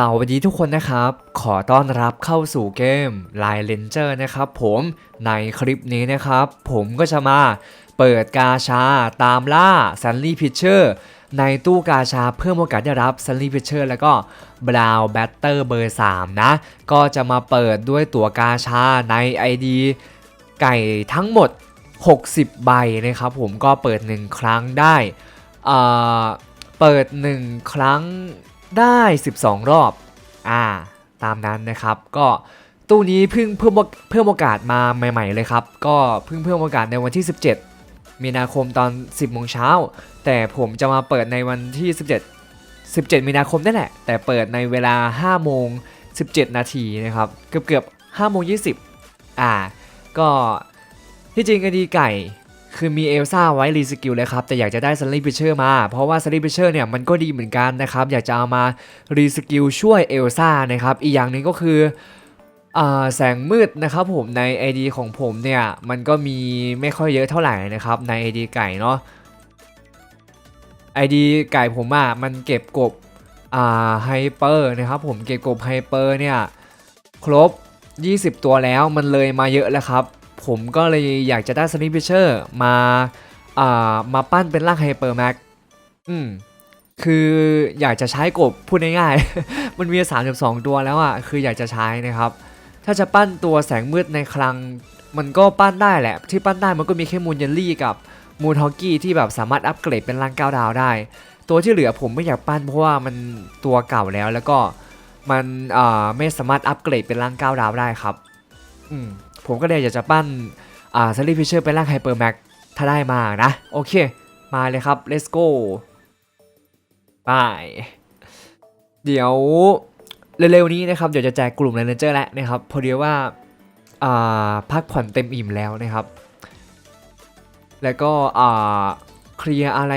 สวัสดีทุกคนนะครับ ขอต้อนรับเข้าสู่เกม Line Ranger นะครับผมในคลิปนี้นะครับ ผมก็จะมาเปิดกาชาตามล่า Sunny Pitcher ในตู้กาชาเพิ่มโอกาสได้รับ Sunny Pitcher แล้วก็ Brown Batter เบอร์ 3 นะ ก็จะมาเปิดด้วยตั๋วกาชาใน ID ไก่ทั้งหมด 60 ใบนะครับผมก็เปิด 1 ครั้งได้อ่าเปิด 1 ครั้ง ได้ 12 รอบ อ่า ตามนั้นนะครับ ก็ตู้นี้เพิ่งเพิ่มเพิ่มโอกาสมาใหม่ ๆ เลยครับ ก็เพิ่งเพิ่มโอกาสในวันที่ 17 มีนาคมตอน 10โมงเช้า แต่ผมจะมาเปิดในวันที่ 17 17 มีนาคมนั่นแหละ แต่เปิดในเวลา 5 โมง 17 นาทีนะครับ เกือบเกือบ5โมง 20 อ่า ก็ที่จริงก็ดีไก่ คือมีเอลซ่าไว้รีสกิลเลยครับ แต่อยากจะได้ซันลี่พิเชอร์มา เพราะว่าซันลี่พิเชอร์เนี่ยมันก็ดีเหมือนกันนะครับ อยากจะเอามารีสกิลช่วยเอลซ่านะครับ อีกอย่างหนึ่งก็คือแสงมืดนะครับผมใน ID ของผมเนี่ย มันก็มีไม่ค่อยเยอะเท่าไหร่นะครับ ใน ID ไก่เนาะ ID ไก่ผมอะมันเก็บกบไฮเปอร์นะครับผมเก็บกบไฮเปอร์เนี่ย ครบ 20 ตัวแล้วมันเลยมาเยอะแล้วครับ ผมก็เลยอยากจะได้สนิ p พิเชอร์มาอ่ามาปั้นเป็นร่างไฮเปอร์แม็กอืมคืออยากจะใช้กบพูดง่ายๆ มันมี 32 ตัวแล้วอะ คืออยากจะใช้นะครับ ถ้าจะปั้นตัวแสงมืดในคลัง มันก็ปั้นได้แหละ ที่ปั้นได้มันก็มีแค่มูนเยลลี่กับมูนฮอกกี้ที่แบบสามารถอัปเกรดเป็นร่างก้าวดาวได้ ตัวที่เหลือผมไม่อยากปั้นเพราะว่ามันตัวเก่าแล้วแล้วก็มันไม่สามารถอัปเกรดเป็นร่างก้าวดาวได้ครับ อืม ผมก็เลยอยากจะปั้นอ่าซัลลี่ฟิชเชอร์เป็นร่างไฮเปอร์แม็กถ้าได้มานะ โอเค มาเลยครับ let's go ไปเดี๋ยวเร็วๆนี้นะครับเดี๋ยวจะแจกกลุ่มเรนเจอร์แล้วนะครับพอดีว่าอ่าพักผ่อนเต็มอิ่มแล้วนะครับ แล้วก็อ่าเคลียร์อะไร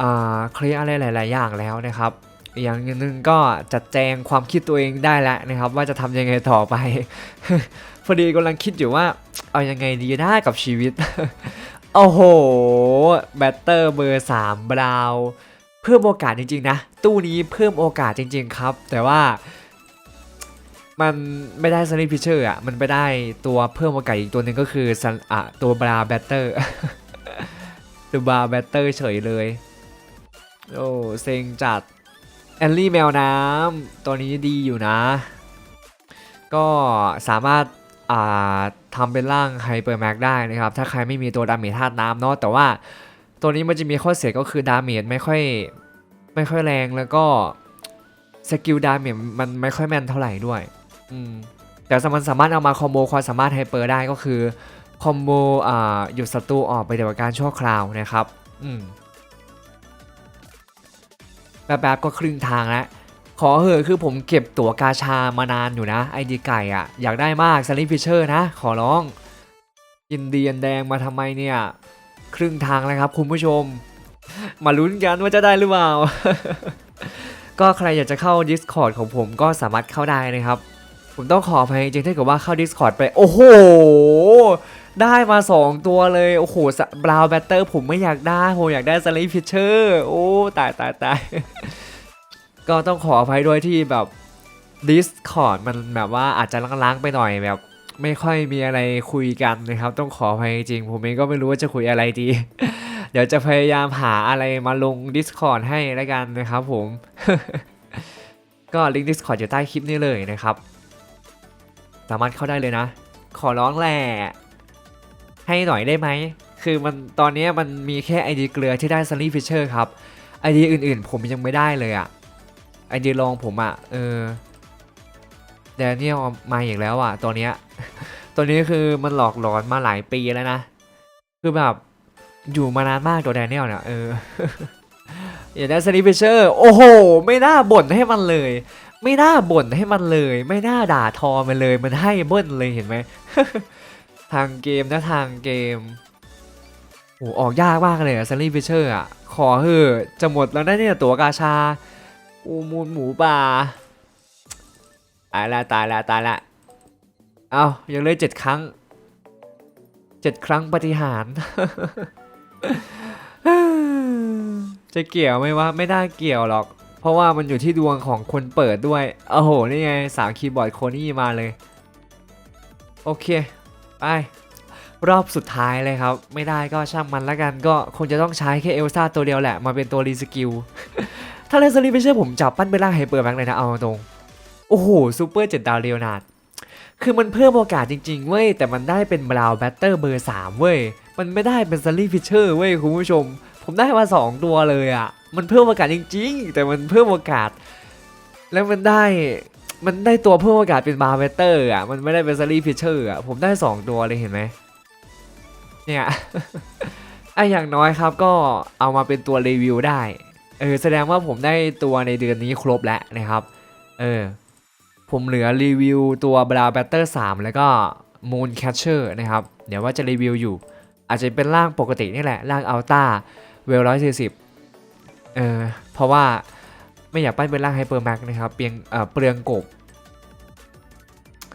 อ่าเคลียร์อะไรหลาย ๆ อย่างแล้วนะครับอีกอย่างหนึ่งก็จัดแจงความคิดตัวเองได้แล้วนะครับ ว่าจะทำยังไงต่อไป พอดีกำลังคิดอยู่ว่า เอายังไงดีได้กับชีวิต โอ้โห แบตเตอร์เบอร์3บราวเพิ่มโอกาสจริง ๆ นะ ตู้นี้เพิ่มโอกาสจริง ๆ ครับ แต่ว่า มันไม่ได้ซันนี่พิเชอร์อะ มันไปได้ตัวเพิ่มโอกาสอีกตัวหนึ่งก็คือ Sun- อะตัวบราแบตเตอร์ตัวบราแบตเตอร์เฉยเลย โอ้เซ็งจัดแอลลี่แมวน้ำตัวนี้ดีอยู่นะ ก็สามารถ ทำเป็นร่างไฮเปอร์แม็กได้นะครับ ถ้าใครไม่มีตัวดาเมจธาตุน้ำเนาะแต่ว่าตัวนี้มันจะมีข้อเสียก็คือดาเมจไม่ค่อยไม่ค่อยแรงแล้วก็สกิลดาเมจมันไม่ค่อยแม่นเท่าไหร่ด้วยอืมแต่มันสามารถเอามาคอมโบความสามารถไฮเปอร์ได้ก็คือคอมโบอ่าหยุดศัตรูออกไปเดี๋ยวการชั่วคราวนะครับอืมแป๊บๆก็ครึ่งทางแล้ว ขอเหอะคือผมเก็บตั๋วกาชามานานอยู่นะ ไอดีไก่อะ่ะ อยากได้มากซันนี่ฟิชเชอร์นะ ขอร้องยินเดียนแดงมาทำไมเนี่ย ครึ่งทางแล้วครับคุณผู้ชม มาลุ้นกันว่าจะได้หรือเปล่า ก็ใครอยากจะเข้า Discord ของผมก็สามารถเข้าได้นะครับ ผมต้องขออภัยจริงๆถ้าเกิดว่าเข้า Discord ไป โอ้โห ได้มา 2 ตัวเลย โอ้โหบราวแบตเตอร์ผมไม่อยากได้ผมอยากได้สลีฟิชเชอร์ โอ้ ตายตายตาย ก็ต้องขออภัยด้วยที่แบบ Discord มันแบบว่าอาจจะล้างๆไปหน่อยแบบ ไม่ค่อยมีอะไรคุยกันนะครับ ต้องขออภัยจริง ผมเองก็ไม่รู้ว่าจะคุยอะไรดี เดี๋ยวจะพยายามหาอะไรมาลง Discord ให้แล้วกันนะครับผม ก็ลิงก์ Discord อยู่ใต้คลิปนี้เลยนะครับ สามารถเข้าได้เลยนะ ขอร้องแหละให้หน่อยได้ไหม คือมันตอนนี้มันมีแค่ไอดีเกลือที่ได้ซันนี่ฟิชเชอร์ครับไอดีอื่นๆ ผมยังไม่ได้เลยอะ อเดีรองผมอะเออแดเนียลมาอีกแล้วอะตัวเนี้ยตัวนี้คือมันหลอกหลอนมาหลายปีแล้วนะ คือแบบอยู่มานานมากตัวแดเนียลเนี่ยเอออยากได้ซันนี่ฟิชเชอร์โอ้โห ไม่น่าบ่นให้มันเลย ไม่น่าบ่นให้มันเลย ไม่น่าด่าทอมันเลย มันให้เบิ้ลเลยเห็นไหมทางเกมนะทางเกมโอ้ออกยากมากเลยอะซันนี่ฟิเชอร์อะขอเถอะจะหมดแล้วนะเนี่ยตัวกาชา อูมูลหมูป่าตายละตายละตายละเอายังเหลยเจ็ดครั้งเจ็ดครั้งปฏิหารจะเกี่ยวไหมวะไม่น่าเกี่ยวหรอก เพราะว่ามันอยู่ที่ดวงของคนเปิดด้วยโอ้โหนี่ไงสามคีย์บอร์ดโคนี่มาเลย โอเค ไป รอบสุดท้ายเลยครับ ไม่ได้ก็ช่างมันละกันก็คงจะต้องใช้แค่เอลซ่าตัวเดียวแหละ มาเป็นตัวรีสกิล ถ้าเลสลีไม่ใช่ผมจับปั้นไปล่างไฮเปอร์แม็กเลยนะเอาตรง โอ้โหซูเปอร์เจ็ดดาวเรียวนาดคือมันเพิ่มโอกาสจริงๆเว้ยแต่มันได้เป็นบราวน์แบตเตอร์เบอร์3เว้ยมันไม่ได้เป็นซัลลี่ฟิชเชอร์เว้ยคุณผู้ชม ผมได้มา 2 ตัวเลยอะ่ะ มันเพิ่มโอกาสจริงๆ แต่มันเพิ่มโอกาส แล้วมันได้มันได้ตัวเพิ่มโอกาสเป็นบราวน์แบตเตอร์อะมันไม่ได้เป็นซัลลี่ฟิชเชอร์อะผมได้ 2 ตัวเลยเห็นไหมเนี่ยไออย่างน้อยครับก็เอามาเป็นตัวรีวิวได้ เออแสดงว่าผมได้ตัวในเดือนนี้ครบแล้วนะครับ เออ ผมเหลือรีวิวตัวบราแบตเตอร์3แล้วก็ Moon Catcher นะครับ เดี๋ยวว่าจะรีวิวอยู่ อาจจะเป็นร่างปกตินี่แหละ ร่างอัลต้าเวลร้อยสี่สิบเออเพราะว่าไม่อยากปั้นเป็นร่างไฮเปอร์แม็กนะครับ เปลียงเอ่อเปลืองกบ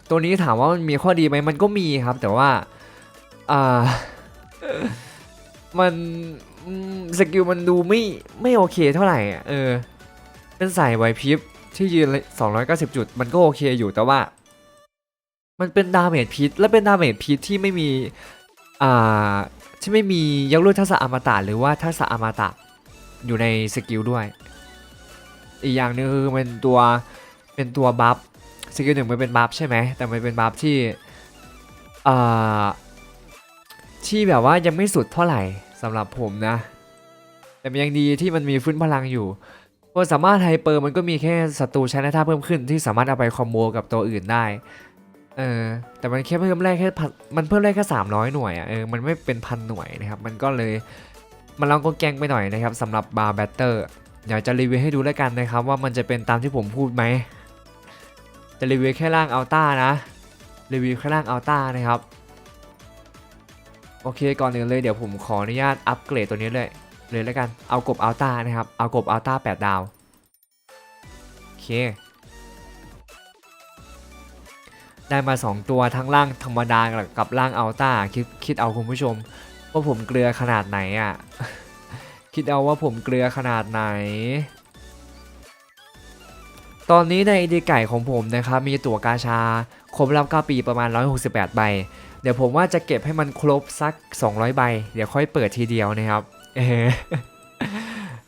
ตัวนี้ถามว่ามันมีข้อดีไหมมันก็มีครับ แต่ว่าอ่ามัน สกิลมันดูไม่ไม่โอเคเท่าไหร่อะเออ เป็นสายไหวพริบที่ยืนเลย290 จุด มันก็โอเคอยู่แต่ว่า มันเป็นดาเมจพิษและเป็นดาเมจพิษที่ไม่มี อ่า ที่ไม่มียักษ์รุ่นทักษะอมตะหรือว่าทักษะอมตะอยู่ในสกิลด้วย อีกอย่างหนึงคือมันตัวเป็นตัวบัฟสกิลหนึ่งมันเป็นบัฟใช่ไหมแต่มันเป็นบัฟที่อ่าที่แบบว่ายังไม่สุดเท่าไหร่ สำหรับผมนะ แต่มันยังดีที่มันมีฟื้นพลังอยู่ความสามารถไฮเปอร์มันก็มีแค่ศัตรูใช้ในท่าเพิ่มขึ้นที่สามารถเอาไปคอมโบกับตัวอื่นได้ เออ แต่มันแค่เพิ่มแรกแค่พันมันเพิ่มแรกแค่300หน่วยอะ เออ มันไม่เป็นพันหน่วยนะครับ มันก็เลย มันลองก็แกล้งไปหน่อยนะครับสำหรับบาร์แบตเตอร์อยากจะรีวิวให้ดูแล้วกันนะครับ ว่ามันจะเป็นตามที่ผมพูดไหม จะรีวิวแค่ร่างอัลต้านะ รีวิวแค่ร่างอัลต้านะครับ โอเคก่อนอื่นเลยเดี๋ยวผมขออนุญาตอัปเกรดตัวนี้เลย เลยแล้วกันเอากบอัลต้านะครับ เอากบอัลต้า8ดาว โอเค ได้มา 2 ตัวทั้งร่างธรรมดากับร่างอัลต้าคิดคิดเอาคุณผู้ชม ว่าผมเกลือขนาดไหนอะ คิดเอาว่าผมเกลือขนาดไหนตอนนี้ในไอดีไก่ของผมนะครับมีตั๋วกาชาครบรอบ9ปีประมาณ 168 ใบ เดี๋ยวผมว่าจะเก็บให้มันครบสัก 200 ใบ เดี๋ยวค่อยเปิดทีเดียวนะครับเออ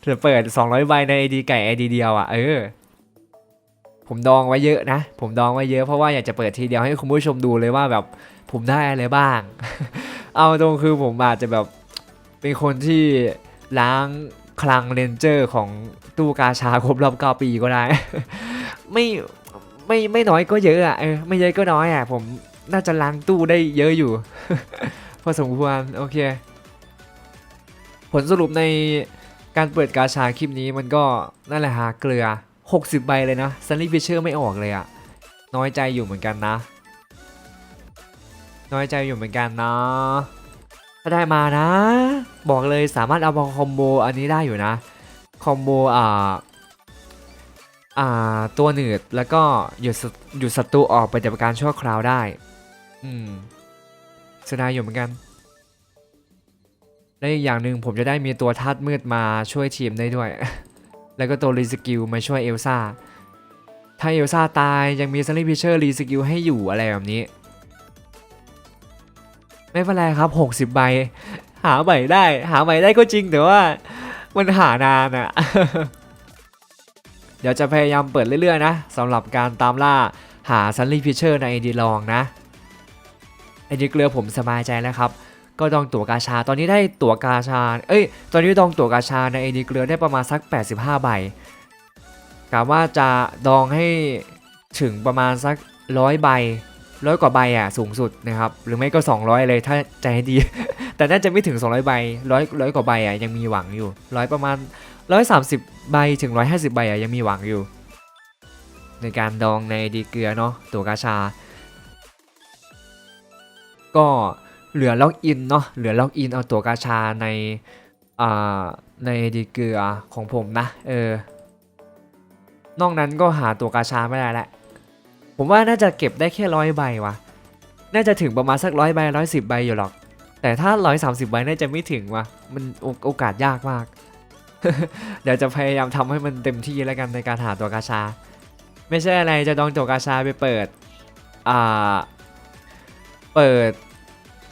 เดี๋ยวเปิด 200 ใบในไอดีไก่ไอดีเดียวอะเออผมดองไว้เยอะนะ ผมดองไว้เยอะเพราะว่าอยากจะเปิดทีเดียวให้คุณผู้ชมดูเลยว่าแบบผมได้อะไรบ้าง เอาตรงคือผมอาจจะแบบเป็นคนที่ล้างคลังเรนเจอร์ของตู้กาชาครบรอบ9ปีก็ได้ ไม่ไม่ไม่น้อยก็เยอะอะเออไม่เยอะก็น้อยอะผม น่าจะล้างตู้ได้เยอะอยู่ พอสมควรโอเค ผลสรุปในการเปิดกาชาคลิปนี้มันก็นั่นแหละฮะเกลือ 60 ใบเลยนะซันนี่ฟิชเชอร์ไม่ออกเลยอะน้อยใจอยู่เหมือนกันนะ น้อยใจอยู่เหมือนกันนะถ้าได้มานะ บอกเลยสามารถเอามาคอมโบอันนี้ได้อยู่นะคอมโบอ่าอ่าตัวหนืดแล้วก็หยุดหยุดศัตรูออกปฏิบัติการชั่วคราวได้ อืมเสียดายอยู่เหมือนกันและอีกอย่างหนึ่งผมจะได้มีตัวธาตุมืดมาช่วยทีมได้ด้วย แล้วก็ตัวรีสกิลมาช่วยเอลซ่า ถ้าเอลซ่าตายยังมีซันนี่พิเชอร์รีสกิลให้อยู่อะไรแบบนี้ ไม่เป็นไรครับ 60 ใบ หาใหม่ได้ หาใหม่ได้ก็จริงแต่ว่ามันหานานอะเดี๋ยวจะพยายามเปิดเรื่อยๆนะสำหรับการตามล่าหาซันนี่พิเชอร์ในไอดีลองนะ ไอดีเกลือผมสบายใจแล้วครับก็ดองตั๋วกาชา ตอนนี้ได้ตั๋วกาชา เอ้ย ตอนนี้ดองตั๋วกาชาในไอดีเกลือได้ประมาณสัก 85 ใบกะว่าจะดองให้ถึงประมาณสักร้อยใบร้อยกว่าใบอะสูงสุดนะครับ หรือไม่ก็ 200 เลยถ้าใจดี แต่น่าจะไม่ถึง 200 ใบร้อยร้อยกว่าใบอะยังมีหวังอยู่ร้อยประมาณ 130 ใบถึง 150 ใบอะยังมีหวังอยู่ ในการดองในดีเกลือเนาะตั๋วกาชา ก็เหลือล็อกอินเนาะเหลือล็อกอินเอาตัวกาชาในอ่าในดีเกลือของผมนะเออนอกนั้นก็หาตัวกาชาไม่ได้แล้วผมว่าน่าจะเก็บได้แค่ร้อยใบวะน่าจะถึงประมาณสักร้อยใบร้อยสิบใบอยู่หรอก แต่ถ้าร้อยสามสิบใบน่าจะไม่ถึงวะมันโอโอกาสยากมาก เดี๋ยวจะพยายามทำให้มันเต็มที่แล้วกันในการหาตัวกาชา ไม่ใช่อะไรจะดองตัวกาชาไปเปิดอ่า เปิด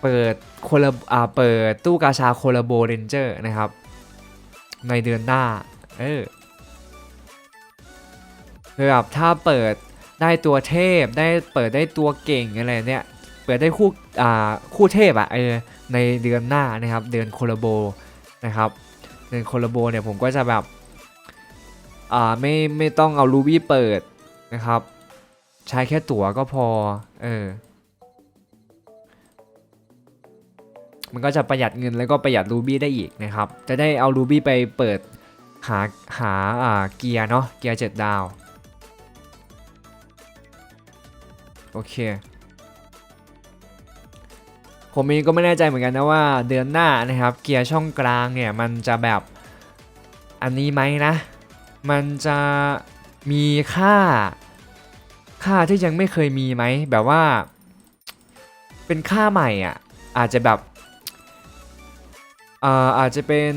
เปิดโคลาอ่าเปิดตู้กาชาโคลาโบเรนเจอร์นะครับ ในเดือนหน้า เออคือแบบถ้าเปิดได้ตัวเทพได้เปิดได้ตัวเก่งอะไรเนี่ยเปิดได้คู่อ่าคู่เทพอะเออในเดือนหน้านะครับ เดือนโคลาโบนะครับ เดือนโคลาโบเนี่ยผมก็จะแบบอ่าไม่ไม่ต้องเอารูบี้เปิดนะครับ ใช้แค่ตั๋วก็พอ เออ มันก็จะประหยัดเงินแล้วก็ประหยัดรูบี้ได้อีกนะครับ จะได้เอารูบี้ไปเปิดหาหาเกียร์เนาะเกียร์เจ็ดดาว โอเค ผมเองก็ไม่แน่ใจเหมือนกันนะว่าเดือนหน้านะครับ เกียร์ช่องกลางเนี่ยมันจะแบบอันนี้ไหมนะ มันจะมีค่า ค่าที่ยังไม่เคยมีไหมแบบว่า เป็นค่าใหม่อะอาจจะแบบ อ่าอาจจะเป็น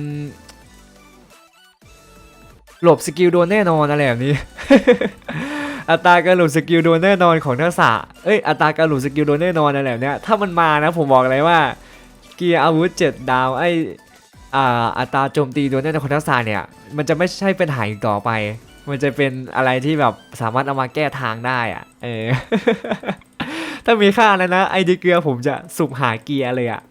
หลบสกิลโดนแน่นอนอะไรแบบนี้ อัตราการหลุดสกิลโดนแน่นอนของทักษะเอ้ยอัตราการหลุดสกิลโดนแน่นอนอะไรแบบนี้ถ้ามันมานะผมบอกเลยว่า เกียร์อาวุธ 7 ดาวไออ่าอัตราโจมตีโดนแน่นอนของทักษะเนี่ย มันจะไม่ใช่เป็นหายต่อไป มันจะเป็นอะไรที่แบบสามารถเอามาแก้ทางได้อะเออถ้ามีค่าแล้วนะไอดีเกลือผมจะสุ่มหาเกียร์เลยอะ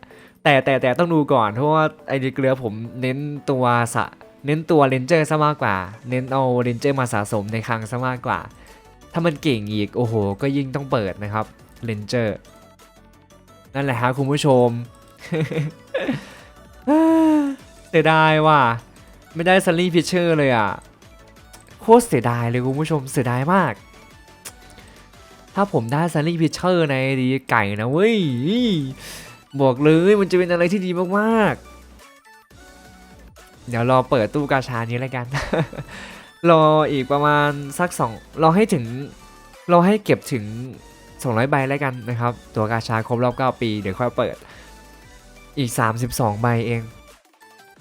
แต่แต่แต่ต้องดูก่อนเพราะว่าไอดีเกลือผมเน้นตัวสะเน้นตัวเลนเจอร์ซะมากกว่า เน้นเอาเลนเจอร์มาสะสมในคลังซะมากกว่า ถ้ามันเก่งอีกโอ้โห ก็ยิ่งต้องเปิดนะครับเลนเจอร์นั่นแหละฮะคุณผู้ชมเสียดายว่ะไม่ได้ซันลี่พิเชอร์เลยอะโคตรเสียดายเลยคุณผู้ชมเสียดายมาก ถ้าผมได้ซันลี่พิเชอร์ในดีไก่นะเว้ย บอกเลยมันจะเป็นอะไรที่ดีมากๆ เดี๋ยวรอเปิดตู้กาชานี้แล้วกัน รออีกประมาณสักสองรอให้ถึงรอให้เก็บถึง 200 ใบแล้วกันนะครับ ตัวกาชาครบรอบ 9 ปี เดี๋ยวค่อยเปิดอีก 32 ใบเอง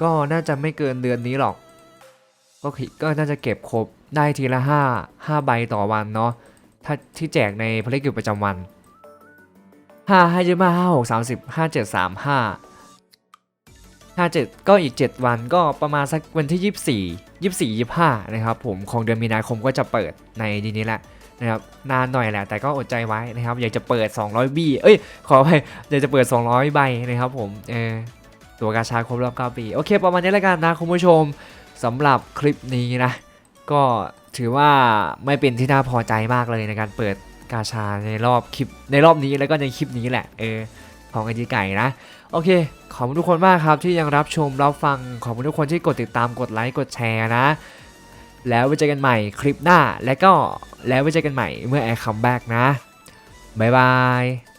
ก็น่าจะไม่เกินเดือนนี้หรอก ก็คิดก็น่าจะเก็บครบได้ทีละ 5 5 ใบต่อวันเนาะถ้าที่แจกในภารกิจประจำวัน ห้าห้ายี่ห้าห้าหกสามสิบห้าเจ็ดสามห้าห้าเจ็ดก็อีก 7 วันก็ประมาณสักวันที่ยี่สี่ยี่สี่ยี่ห้านะครับผมของเดือนมีนาคมก็จะเปิดในดีนี้แหละนะครับนานหน่อยแหละแต่ก็อดใจไว้นะครับอยากจะเปิด 200บี้เอ้ยขอไปอยากจะเปิด 200 ใบนะครับผมเออตัวกาชาครบรอบ9ปี โอเค ประมาณนี้แล้วกันนะคุณผู้ชมสำหรับคลิปนี้นะ ก็ถือว่าไม่เป็นที่น่าพอใจมากเลยในการเปิด กาชาในรอบคลิปในรอบนี้แล้วก็ในคลิปนี้แหละเออของไอจีไก่นะโอเค ขอบคุณทุกคนมากครับที่ยังรับชมรับฟังขอบคุณทุกคนที่กดติดตามกดไลค์กดแชร์นะ แล้วไว้เจอกันใหม่คลิปหน้าและก็แล้วไว้เจอกันใหม่เมื่อแอร์คัมแบ็กนะบ๊ายบาย